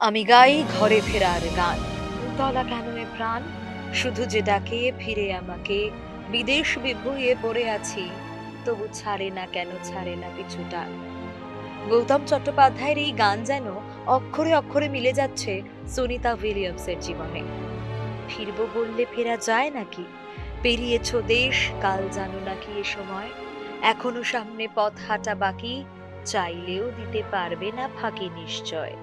আমি গাই ঘরে ফেরার গান। তলা কেন এ প্রাণ? শুধু যে ডাকে ফিরে আমাকে, বিদেশ বিভুঁয়ে পড়ে আছি, তবু ছাড়ে না কেন, ছাড়ে না পিছুটা গৌতম চট্টোপাধ্যায়ের এই গান যেন অক্ষরে অক্ষরে মিলে যাচ্ছে সুনিতা উইলিয়ামসের জীবনে। ফিরবো বললে ফেরা যায় নাকি? পেরিয়েছ দেশ, কাল জানো নাকি এ সময়? এখনও সামনে পথ হাঁটা বাকি, চাইলেও দিতে পারবে না ফাঁকি নিশ্চয়।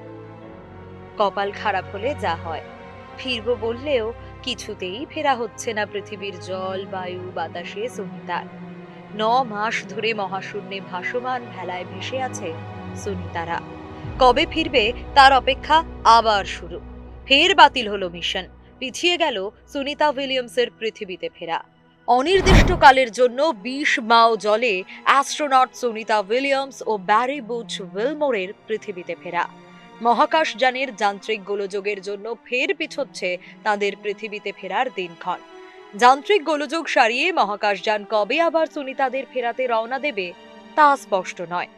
কপাল খারাপ হলে যা হয়। ফিরবো বললেও কিছুতেই ফেরা হচ্ছে না পৃথিবীর জল, বায়ু, বাতাসে সুনিতার। ন মাস ধরে মহাশূন্যে ভাসমান ভেলায় ভেসে আছে সুনিতারা। কবে ফিরবে তার অপেক্ষা আবার শুরু। ফের বাতিল হলো মিশন। পিছিয়ে গেল সুনিতা উইলিয়ামসের পৃথিবীতে ফেরা। অনির্দিষ্টকালের জন্য বিশ মাও জলে অ্যাস্ট্রোনট সুনিতা উইলিয়ামস ও ব্যারি বুচ উইলমোরের পৃথিবীতে ফেরা। মহাকাশযানের যান্ত্রিক গোলযোগের জন্য ফের পিছোচ্ছে তাদের পৃথিবীতে ফেরার দিনক্ষণ। যান্ত্রিক গোলযোগ সারিয়ে মহাকাশযান কবে আবার সুনিতাদের ফেরাতে রওনা দেবে, তা স্পষ্ট নয়।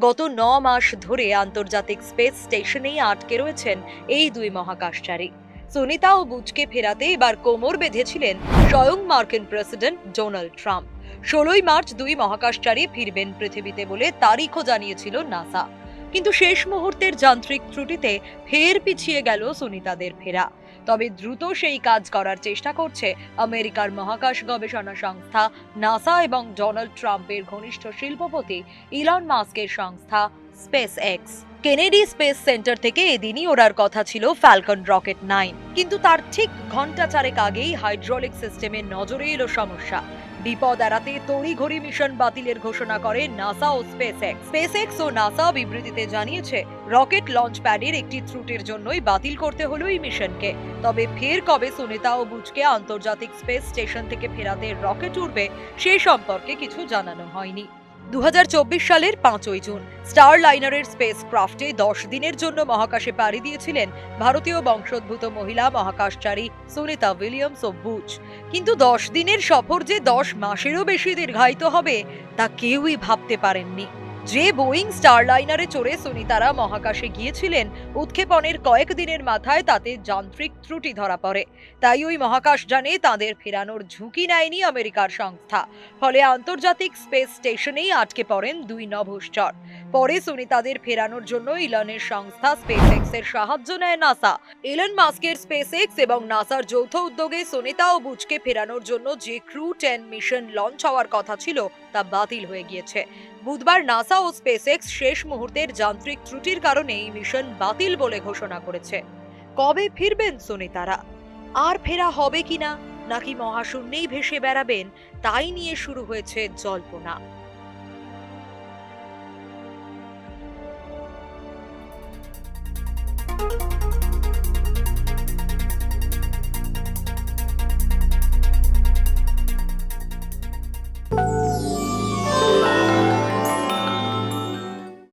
গত ন মাস ধরে আন্তর্জাতিক স্পেস স্টেশনেই আটকে রয়েছেন এই দুই মহাকাশচারী সুনিতা ও বুচকে ফেরাতে এবার কোমর বেঁধেছিলেন স্বয়ং মার্কিন প্রেসিডেন্ট ডোনাল্ড ট্রাম্প। ষোলোই মার্চ দুই মহাকাশচারী ফিরবেন পৃথিবীতে বলে তারিখও জানিয়েছিল নাসা। কিন্তু শেষ মুহূর্তের যান্ত্রিক ত্রুটিতে ফের পিছিয়ে গেল সুনিতাদের ফেরা। তবে দ্রুত সেই কাজ করার চেষ্টা করছে আমেরিকার মহাকাশ গবেষণা সংস্থা নাসা এবং ডোনাল্ড ট্রাম্পের ঘনিষ্ঠ শিল্পপতি ইলন মাস্কের সংস্থা space X Kennedy space centre থেকে এদিনই ওড়ার কথা ছিল ফ্যালকন রকেট নাইন কিন্তু তার ঠিক ঘণ্টা চারেক আগেই হাইড্রোলিক সিস্টেমে নজরে এলো সমস্যা। বিপদ এড়াতে তড়িঘড়ি মিশন বাতিলের ঘোষণা করে নাসা ও স্পেস এক্স স্পেস এক্স ও নাসা বিবৃতিতে জানিয়েছে রকেট লঞ্চ প্যাডের একটি ত্রুটির জন্যই বাতিল করতে হলো এই মিশনকে তবে ফের কবে সুনিতা ও বুচকে আন্তর্জাতিক স্পেস স্টেশন থেকে ফেরাতে রকেট উঠবে সে সম্পর্কে কিছু জানানো হয়নি। দু হাজার চব্বিশ সালের পাঁচই জুন স্টার লাইনারের স্পেস ক্রাফটে দশ দিনের জন্য মহাকাশে পাড়ি দিয়েছিলেন ভারতীয় বংশোদ্ভূত মহিলা মহাকাশচারী সুনিতা উইলিয়ামস ও বুচ। কিন্তু দশ দিনের সফর যে দশ মাসেরও বেশি দীর্ঘায়িত হবে, তা কেউই ভাবতে পারেননি। যে বোয়িং স্টারলাইনারে চড়ে সুনিতারা মহাকাশে গিয়েছিলেন, উৎক্ষেপণের কয়েক দিনের মাথায় তাতে যান্ত্রিক ত্রুটি ধরা পড়ে। তাই ওই মহাকাশ যানে তাদের ফেরানোর ঝুঁকি নেয়নি আমেরিকার সংস্থা। ফলে আন্তর্জাতিক স্পেস স্টেশনেই আটকে পড়েন দুই নভশ্চর। পরে সুনিতাদের ফেরানোর জন্য ইলনের সংস্থা স্পেস এক্সের সাহায্য নেয় নাসা। ইলন মাস্কের স্পেস এক্স এবং নাসার যৌথ উদ্যোগে সুনিতা ও বুচকে ফেরানোর জন্য যে ক্রু টেন মিশন লঞ্চ হওয়ার কথা ছিল, তা বাতিল হয়ে গিয়েছে। বুধবার নাসা ও স্পেসএক্স শেষ মুহূর্তের যান্ত্রিক ত্রুটির কারণে এই মিশন বাতিল বলে ঘোষণা করেছে। কবে ফিরবেন সুনিতারা? আর ফেরা হবে কিনা? নাকি মহাশূন্যেই ভেসে বেড়াবেন? তাই নিয়ে শুরু হয়েছে জল্পনা।